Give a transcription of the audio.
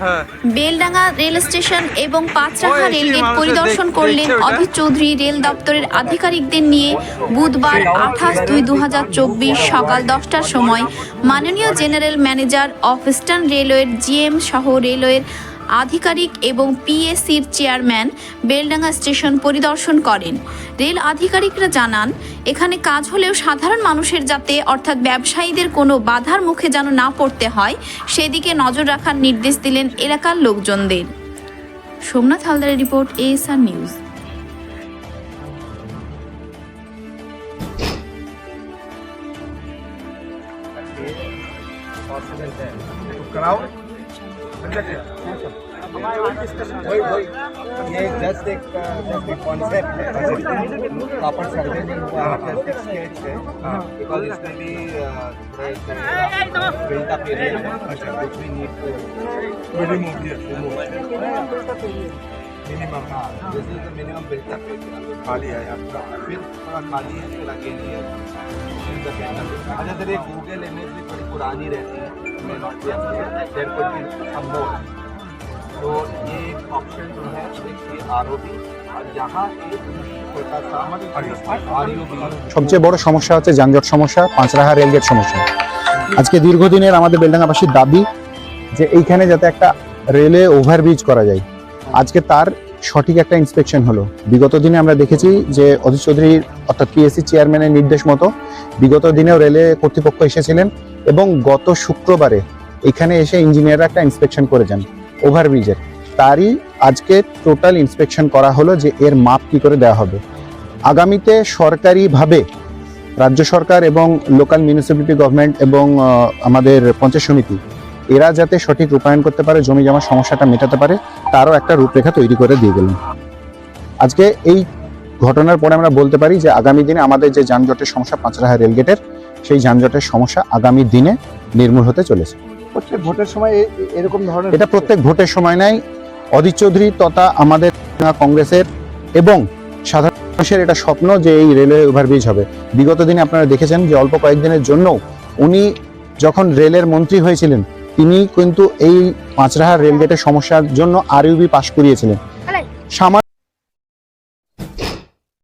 হ্যাঁ। Beldanga rail station এবং পাঁচরাহা rail rail gate পরিদর্শন করলেন অধীর চৌধুরী রেল দপ্তরের আধিকারিকদের নিয়ে বুধবার আঠাশ দুই দু সকাল দশটার সময় মাননীয় জেনারেল ম্যানেজার অফ ইস্টার্ন রেলওয়ের জিএম সহ রেলওয়ের আধিকারিক এবং পিএসির চেয়ারম্যান বেলডাঙ্গা স্টেশন পরিদর্শন করেন। রেল আধিকারিকরা জানান, এখানে কাজ হলেও সাধারণ মানুষের যাতে, অর্থাৎ ব্যবসায়ীদের কোনো বাধার মুখে যেন না পড়তে হয়, সেদিকে নজর রাখার নির্দেশ দিলেন এলাকার লোকজনদের। সোমনাথ হালদারের রিপোর্ট, এএসআর নিউজ। crowd वही वही। ये जस्ट एक जस्ट एक कॉन्सेप्ट है प्रॉपर सर्वे नहीं हुआ है स्केच है। बिकॉज़ इसमें भी बिल्ट अप एरिया है। अच्छा which we need to remove yes minimum हाँ this is the minimum built up area खाली है आपका फिर थोड़ा खाली है फिर अगेन ये अच्छा सर ये गूगल इमेज भी थोड़ी पुरानी रहती है। there could be some more तो ये एक ऑप्शन जो है देखिए आर और यहाँ एक छोटा सा आर यू बी সবচেয়ে বড় সমস্যা হচ্ছে যানজট সমস্যা পাঁচরাহা রেলগেট সমস্যা আজকে দীর্ঘদিনের আমাদের বেলডাঙ্গাবাসীর দাবি যে এইখানে যাতে একটা রেলে ওভারব্রিজ করা যায় আজকে তার সঠিক একটা ইন্সপেকশন হলো বিগত দিনে আমরা দেখেছি যে অধীর চৌধুরীর অর্থাৎ পিএসসি চেয়ারম্যানের নির্দেশ মতো বিগত দিনেও রেলে কর্তৃপক্ষ এসেছিলেন এবং গত শুক্রবারে এখানে এসে ইঞ্জিনিয়াররা একটা ইন্সপেকশন করে যান ওভারব্রিজের তারই আজকে টোটাল ইন্সপেকশন করা হলো যে এর মাপ কি করে দেওয়া হবে। আগামীতে সরকারিভাবে রাজ্য সরকার এবং লোকাল মিউনিসিপ্যালিটি গভর্নমেন্ট এবং আমাদের পঞ্চায়েত সমিতি, এরা যাতে সঠিক রূপায়ণ করতে পারে, জমি জমার সমস্যাটা মেটাতে পারে, তারও একটা রূপরেখা তৈরি করে দিয়ে গেলেন আজকে এই ঘটনার পরে আমরা বলতে পারি যে আগামী দিনে আমাদের যে যানজটের সমস্যা পাঁচরাহা রেলগেটের সেই যানজটের সমস্যা আগামী দিনে নির্মূল হতে চলেছে। প্রত্যেক ভোটের সময় এরকম ধরনের এটা প্রত্যেক ভোটের সময় নাই। অধীর চৌধুরী তথা আমাদের কংগ্রেসের এবং সাধারণ মানুষের এটা স্বপ্ন যে এই রেলওয়ে ওভারব্রিজ হবে। বিগত দিনে আপনারা দেখেছেন যে অল্প কয়েকদিনের জন্য উনি যখন রেলের মন্ত্রী হয়েছিলেন তিনি কিন্তু এই পাঁচরাহা রেলগেটের সমস্যার জন্য আরইউবি পাশ করিয়েছিলেন। সামান্য